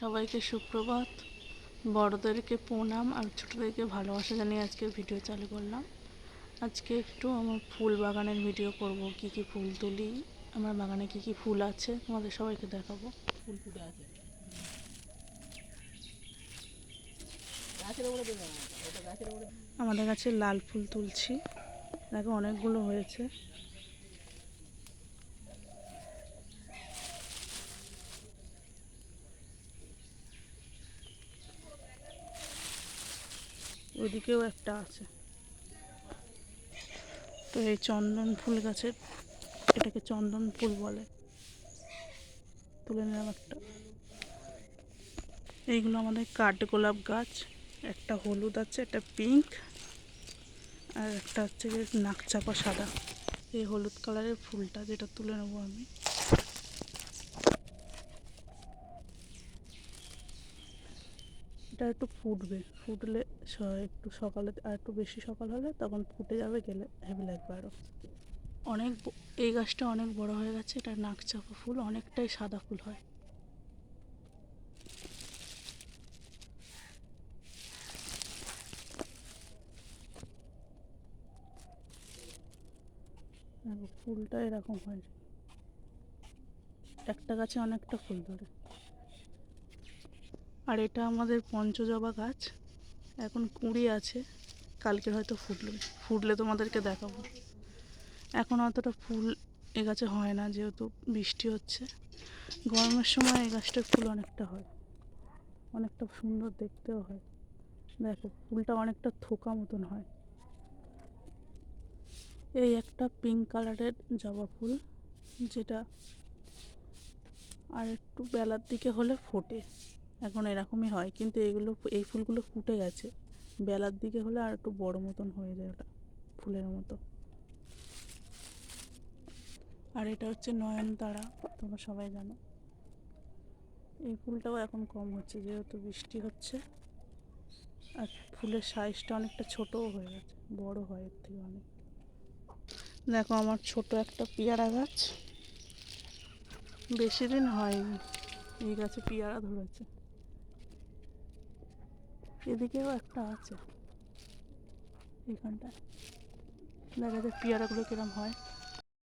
সবাইকে সুপ্রভাত। বড়দেরকে প্রণাম আর ছোটদেরকে ভালোবাসা জানিয়ে আজকে ভিডিও চালু করলাম। আজকে একটু আমার ফুল বাগানের ভিডিও করব কি কি ফুল তুলি আমার বাগানে কি কি ফুল আছে তোমাদের সবাইকে দেখাবো। ফুল ফুটে আছে। আমাদের কাছে লাল ফুল তুলছি। দেখো অনেকগুলো হয়েছে। ওদিকেও একটা আছে। তো এই চন্দন ফুল গাছের, এটাকে চন্দন ফুল বলে। তুলে নিলাম একটা। এইগুলো আমাদের কাঠগোলাপ গাছ। একটা হলুদ আছে, একটা পিঙ্ক, আর একটা হচ্ছে নাকচাপা সাদা। এই হলুদ কালারের ফুলটা যেটা তুলে নেব আমি। এটা একটু ফুটবে। ফুটলে একটু সকালে আর একটু বেশি সকাল হলে তখন ফুটে যাবে গেলে হেভি লাগবে আরও অনেক এই গাছটা অনেক বড় হয়ে গেছে এটা নাকচাপা ফুল অনেকটাই সাদা ফুল হয়। ফুলটা এরকম হয় একটা গাছে অনেকটা ফুল ধরে। আর এটা আমাদের পঞ্চজবা গাছ। এখন কুঁড়ি আছে, কালকে হয়তো ফুটবে ফুটলে তোমাদেরকে দেখাবো। এখন অতটা ফুল এ গাছে হয় না, যেহেতু বৃষ্টি হচ্ছে। গরমের সময় এই গাছটার ফুল অনেকটা হয়, অনেকটা সুন্দর দেখতেও হয়। দেখো, ফুলটা অনেকটা থোকা মতন হয়। এই একটা পিঙ্ক কালারের জবা ফুল, যেটা আর একটু বেলার দিকে হলে ফোটে। এখন এরকমই হয়। কিন্তু এগুলো এই ফুলগুলো ফুটে গেছে। বেলার দিকে হলে আর একটু বড় মতন হয়ে যায় ওটা, ফুলের মতো। আর এটা হচ্ছে নয়নতারা, তোমরা সবাই জানো। এই ফুলটাও এখন কম হচ্ছে, যেহেতু বৃষ্টি হচ্ছে। আর ফুলের সাইজটা অনেকটা ছোটও হয়ে গেছে, বড় হয় এর থেকে অনেক। দেখো আমার ছোট একটা পেয়ারা গাছ। বেশি দিন হয়নি, এই গাছে পেয়ারা ধরেছে। এদিকেও একটা আছে। এখানটায়। দেখা যায় পেয়ারাগুলো কিরম হয়।